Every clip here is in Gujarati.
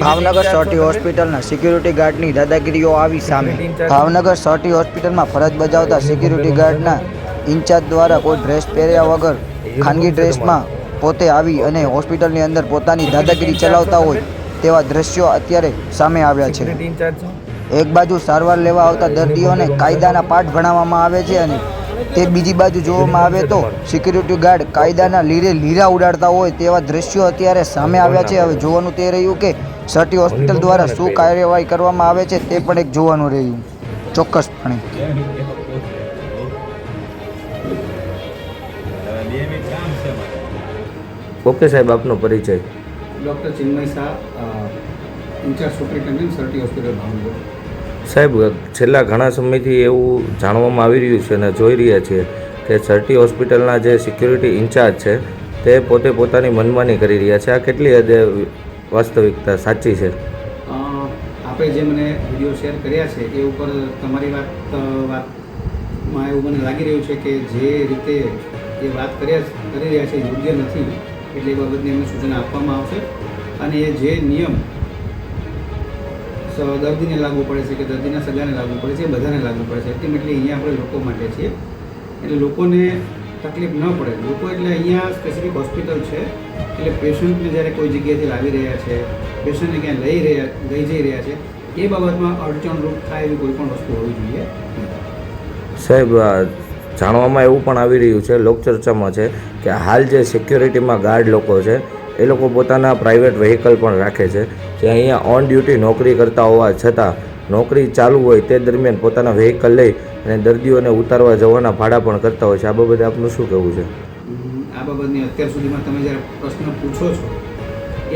ભાવનગર સર્ટી હોસ્પિટલના સિક્યુરિટી ગાર્ડની દાદાગીરીઓ આવી સામે. ભાવનગર સર્ટી હોસ્પિટલમાં ફરજ બજાવતા સિક્યુરિટી ગાર્ડના ઇન્ચાર્જ દ્વારા કોઈ ડ્રેસ પહેર્યા વગર ખાનગી ડ્રેસમાં પોતે આવી અને હોસ્પિટલની અંદર પોતાની દાદાગીરી ચલાવતા હોય તેવા દ્રશ્યો અત્યારે સામે આવ્યા છે. એક બાજુ સારવાર લેવા આવતા દર્દીઓને કાયદાના પાઠ ભણાવવામાં આવે છે અને તે બીજી બાજુ જોવામાં આવે તો સિક્યુરિટી ગાર્ડ કાયદાના લીરે લીરા ઉડાડતા હોય તેવા દ્રશ્યો અત્યારે સામે આવ્યા છે. હવે જોવાનું તે રહ્યું કે સર્ટી હોસ્પિટલ દ્વારા શું કાર્યવાહી કરવામાં આવે છે તે પણ એક જોવાનું રહ્યું. ચોક્કસપણે. ઓકે સાહેબ આપનો પરિચય. Doctor Chinmay Shah in-charge superintendent sir T hospital Bhavnagar. સાહેબ છેલ્લા ઘણા સમયથી એવું જાણવામાં આવી રહ્યું છે અને જોઈ રહ્યા છીએ કે સર્ટી હોસ્પિટલના જે સિક્યુરિટી ઇન્ચાર્જ છે તે પોતે પોતાની મનમાની કરી રહ્યા છે. આ કેટલી હદે વાસ્તવિકતા સાચી છે. આપે જે મને વીડિયો શેર કર્યા છે, એ ઉપર તમારી વાત વાતમાં એવું મને લાગી રહ્યું છે કે જે રીતે એ વાત કર્યા કરી રહ્યા છે યોગ્ય નથી, એટલે એ બાબતની એમને સૂચના આપવામાં આવશે. અને એ જે નિયમ દર્દીને લાગુ પડે છે કે દર્દીના સગાને લાગુ પડે છે બધાને લાગુ પડે છે. અલ્ટિમેટલી અહીંયા આપણે લોકો માટે છીએ. એટલે લોકોને તકલીફ ન પડે. લોકો એટલે અહીંયા સ્પેસિફિક હોસ્પિટલ છે. એટલે પેશન્ટને જ્યારે કોઈ જગ્યાએથી લાવી રહ્યા છે પેશન્ટને ક્યાં લઈ રહ્યા, લઈ જઈ રહ્યા છે, એ બાબતમાં અડચણરૂપ થાય એવી કોઈ પણ વસ્તુ હોવી જોઈએ સાહેબ જાણવામાં એવું પણ આવી રહ્યું છે, લોકચર્ચામાં છે, કે હાલ જે સિક્યોરિટીમાં ગાર્ડ લોકો છે, એ લોકો પોતાના પ્રાઇવેટ વ્હીકલ પણ રાખે છે, જે અહીંયા ઓન ડ્યુટી નોકરી કરતા હોવા છતાં નોકરી ચાલુ હોય તે દરમિયાન પોતાના વ્હીકલ લઈ અને દર્દીઓને ઉતારવા જવાના ભાડા પણ કરતા હોય છે. આ બાબતે આપનું શું કહેવું છે? આ બાબતની અત્યાર સુધીમાં તમે જ્યારે પ્રશ્ન પૂછો છો,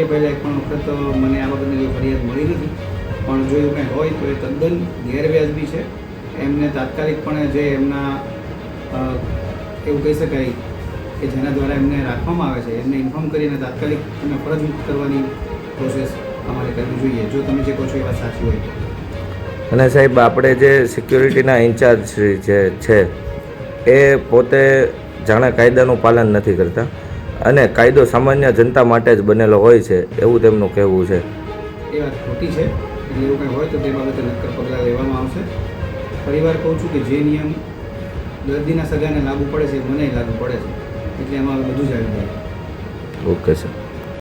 એ પહેલાં એક પણ વખત મને આ બાબતની કોઈ ફરિયાદ મળી નથી. પણ જો એવું કંઈ હોય તો એ તદ્દન ગેરવ્યાજબી છે. એમને તાત્કાલિકપણે જે એમના એવું કહી શકાય કે જેના દ્વારા એમને રાખવામાં આવે છે, એમને ઇન્ફોર્મ કરીને તાત્કાલિક એમને ફરજ મુક્ત કરવાની પ્રોસેસ અમારે કરવી જોઈએ. જો તમે જે કહો છો એ વાત સાચી હોય. અને સાહેબ આપણે જે સિક્યુરિટીના ઇન્ચાર્જ શ્રી જે છે એ પોતે જાણે કાયદાનું પાલન નથી કરતા. અને કાયદો સામાન્ય જનતા માટે જ બનેલો હોય છે એવું તેમનું કહેવું છે. એ વાત ખોટી છે. એવું કંઈ હોય તો તે બાબતે નક્કર પગલાં લેવામાં આવશે. ફરીવાર કહું છું કે જે નિયમ દર્દીના સગાને લાગુ પડે છે એ મને લાગુ પડે છે. એટલે એમાં બધું જ આવી જાય. Okay sir